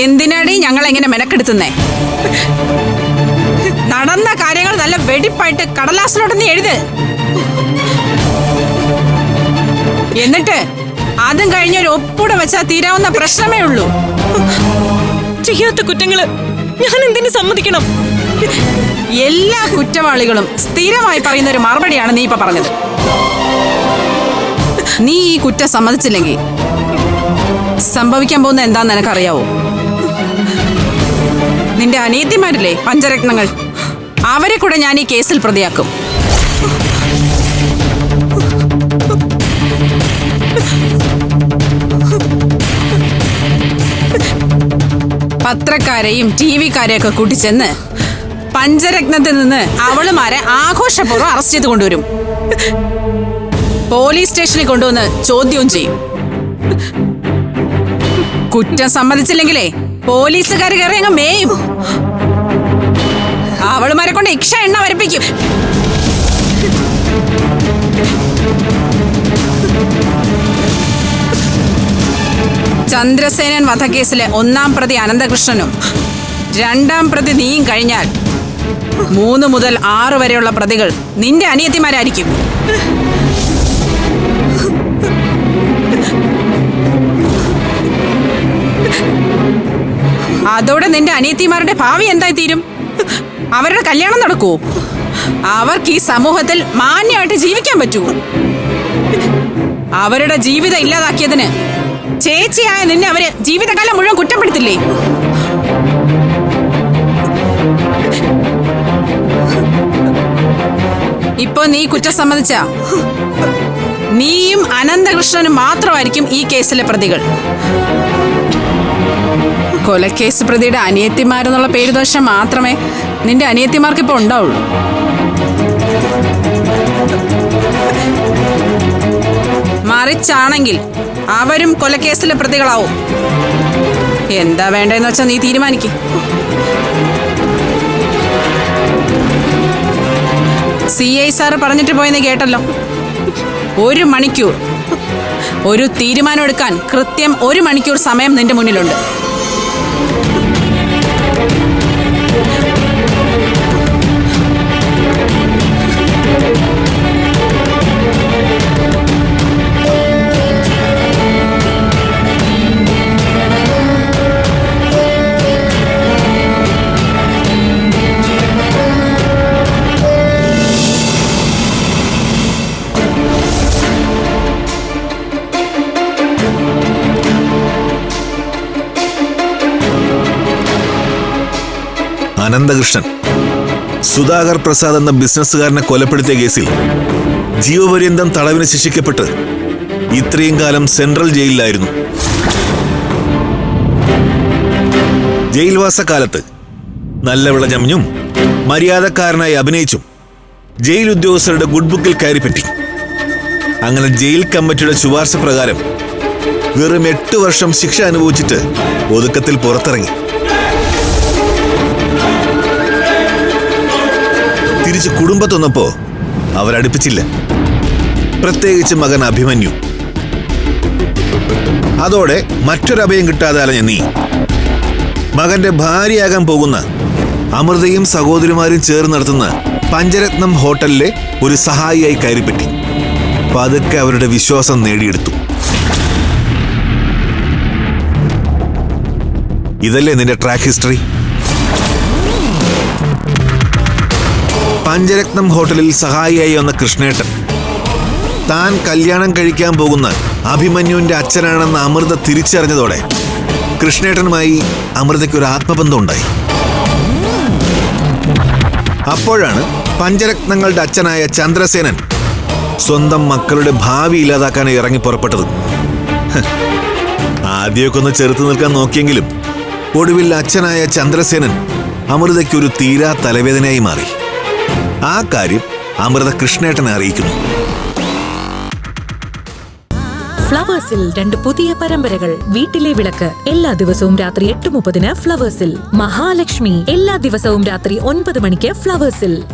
എന്തിനാടി ഞങ്ങൾ എങ്ങനെ മെനക്കെടുത്തുന്നേ? നടന്ന കാര്യങ്ങൾ നല്ല വെടിപ്പായിട്ട് കടലാസിലോട്ടൊന്ന് നീ എഴുത്. എന്നിട്ട് അതും കഴിഞ്ഞ ഒരു ഒപ്പൂടെ വെച്ചാൽ തീരാവുന്ന പ്രശ്നമേ ഉള്ളൂ. ചെയ്യാത്ത കുറ്റങ്ങൾ ഞാൻ എന്തിനു സമ്മതിക്കണം? എല്ലാ കുറ്റവാളികളും സ്ഥിരമായി പറയുന്ന ഒരു മറുപടിയാണ് നീ ഇപ്പൊ പറഞ്ഞത്. നീ ഈ കുറ്റം സമ്മതിച്ചില്ലെങ്കിൽ സംഭവിക്കാൻ പോകുന്ന എന്താന്ന് നിനക്കറിയാവോ? നിന്റെ അനീതിമാരില്ലേ പഞ്ചരത്നങ്ങൾ? അവരെ കൂടെ ഞാൻ ഈ കേസിൽ പ്രതിയാക്കും. പത്രക്കാരെയും ടി വിക്കാരെയൊക്കെ കൂട്ടിച്ചെന്ന് പഞ്ചരത്നത്തിൽ നിന്ന് അവളുമാരെ ആഘോഷപൂർവം അറസ്റ്റ് ചെയ്ത് കൊണ്ടുവരും. പോലീസ് സ്റ്റേഷനിൽ കൊണ്ടുവന്ന് ചോദ്യവും ചെയ്യും. കുറ്റം സമ്മതിച്ചില്ലെങ്കിലേ പോലീസുകാർ കയറി അങ്ങ് മേയും. അവളുമാരെ കൊണ്ട് ഇക്ഷ എണ്ണ വരപ്പിക്കും. ചന്ദ്രസേനൻ വധക്കേസിലെ ഒന്നാം പ്രതി അനന്തകൃഷ്ണനും രണ്ടാം പ്രതി നീയും കഴിഞ്ഞാൽ മൂന്ന് മുതൽ ആറ് വരെയുള്ള പ്രതികൾ നിന്റെ അനിയത്തിമാരായിരിക്കും. അതോടെ നിന്റെ അനിയത്തിമാരുടെ ഭാവി എന്തായി തീരും അവരുടെ കല്യാണം നടക്കുവോ അവർക്ക് ഈ സമൂഹത്തിൽ മാന്യമായിട്ട് ജീവിക്കാൻ പറ്റുമോ അവരുടെ ജീവിതം ഇല്ലാതാക്കിയതിന് ചേച്ചിയായ നിന്നെ അവർ ജീവിതകാലം മുഴുവൻ കുറ്റപ്പെടുത്തില്ലേ? ഇപ്പൊ നീ കുറ്റം സമ്മതിച്ച? നീയും അനന്തകൃഷ്ണനും മാത്രമായിരിക്കും ഈ കേസിലെ പ്രതികൾ. കൊലക്കേസ് പ്രതിയുടെ അനിയത്തിമാരെന്നുള്ള പേര് ദോഷം മാത്രമേ നിന്റെ അനിയത്തിമാർക്ക് ഇപ്പൊ ഉണ്ടാവുള്ളൂ. മറിച്ചാണെങ്കിൽ അവരും കൊലക്കേസിലെ പ്രതികളാവും. എന്താ വേണ്ടെന്ന് വെച്ചാൽ നീ തീരുമാനിക്ക്. സി ഐ സാറ് പറഞ്ഞിട്ട് പോയെന്ന് കേട്ടല്ലോ. ഒരു മണിക്കൂർ. ഒരു തീരുമാനം എടുക്കാൻ കൃത്യം ഒരു മണിക്കൂർ സമയം നിന്റെ മുന്നിലുണ്ട്. അനന്തകൃഷ്ണൻ. സുധാകർ പ്രസാദ് എന്ന ബിസിനസ്സുകാരനെ കൊലപ്പെടുത്തിയ കേസിൽ ജീവപര്യന്തം തടവിന് ശിക്ഷിക്കപ്പെട്ട് ഇത്രയും കാലം സെൻട്രൽ ജയിലിലായിരുന്നു. ജയിൽവാസ കാലത്ത് നല്ല വിളഞ്ഞമഞ്ഞും മര്യാദക്കാരനായി അഭിനയിച്ചും ജയിൽ ഉദ്യോഗസ്ഥരുടെ ഗുഡ് ബുക്കിൽ കയറിപ്പറ്റി അങ്ങനെ ജയിൽ കമ്മിറ്റിയുടെ ശുപാർശ പ്രകാരം വെറും എട്ട് വർഷം ശിക്ഷ അനുഭവിച്ചിട്ട് ഒതുക്കത്തിൽ പുറത്തിറങ്ങി. തിരിച്ച് കുടുംബത്തൊന്നപ്പോ അവരടുപ്പിച്ചില്ല. പ്രത്യേകിച്ച് മകൻ അഭിമന്യു. അതോടെ മറ്റൊരഭയം കിട്ടാതെ അലഞ്ഞ നീ. മകന്റെ ഭാര്യയാകാൻ പോകുന്ന അമൃതയും സഹോദരിമാരും ചേർന്ന് നടത്തുന്ന പഞ്ചരത്നം ഹോട്ടലിലെ ഒരു സഹായിയായി കയറിപ്പറ്റി പതുക്കെ അവരുടെ വിശ്വാസം നേടിയെടുത്തു. ഇതല്ലേ നിന്റെ ട്രാക്ക് ഹിസ്റ്ററി പഞ്ചരത്നം ഹോട്ടലിൽ സഹായിയായി വന്ന കൃഷ്ണേട്ടൻ. താൻ കല്യാണം കഴിക്കാൻ പോകുന്ന അഭിമന്യുവിന്റെ അച്ഛനാണെന്ന് അമൃത തിരിച്ചറിഞ്ഞതോടെ കൃഷ്ണേട്ടനുമായി അമൃതയ്ക്ക് ഒരു ആത്മബന്ധം ഉണ്ടായി അപ്പോഴാണ് പഞ്ചരത്നങ്ങളുടെ അച്ഛനായ ചന്ദ്രസേനൻ സ്വന്തം മക്കളുടെ ഭാവി ഇല്ലാതാക്കാൻ ഇറങ്ങി പുറപ്പെട്ടത്. ആദ്യമൊക്കെ ഒന്ന് ചെറുത്തു നിൽക്കാൻ നോക്കിയെങ്കിലും ഒടുവിൽ അച്ഛനായ ചന്ദ്രസേനൻ അമൃതയ്ക്കൊരു തീരാ തലവേദനയായി മാറി. ആ കാര്യം അമൃത കൃഷ്ണേട്ടനെ അറിയിക്കുന്നു. ഫ്ലവേഴ്സിൽ രണ്ട് പുതിയ പരമ്പരകൾ. വീട്ടിലെ വിളക്ക് എല്ലാ ദിവസവും രാത്രി എട്ട് മുപ്പതിന് ഫ്ലവേഴ്സിൽ. മഹാലക്ഷ്മി എല്ലാ ദിവസവും രാത്രി ഒൻപത് മണിക്ക് ഫ്ലവേഴ്സിൽ.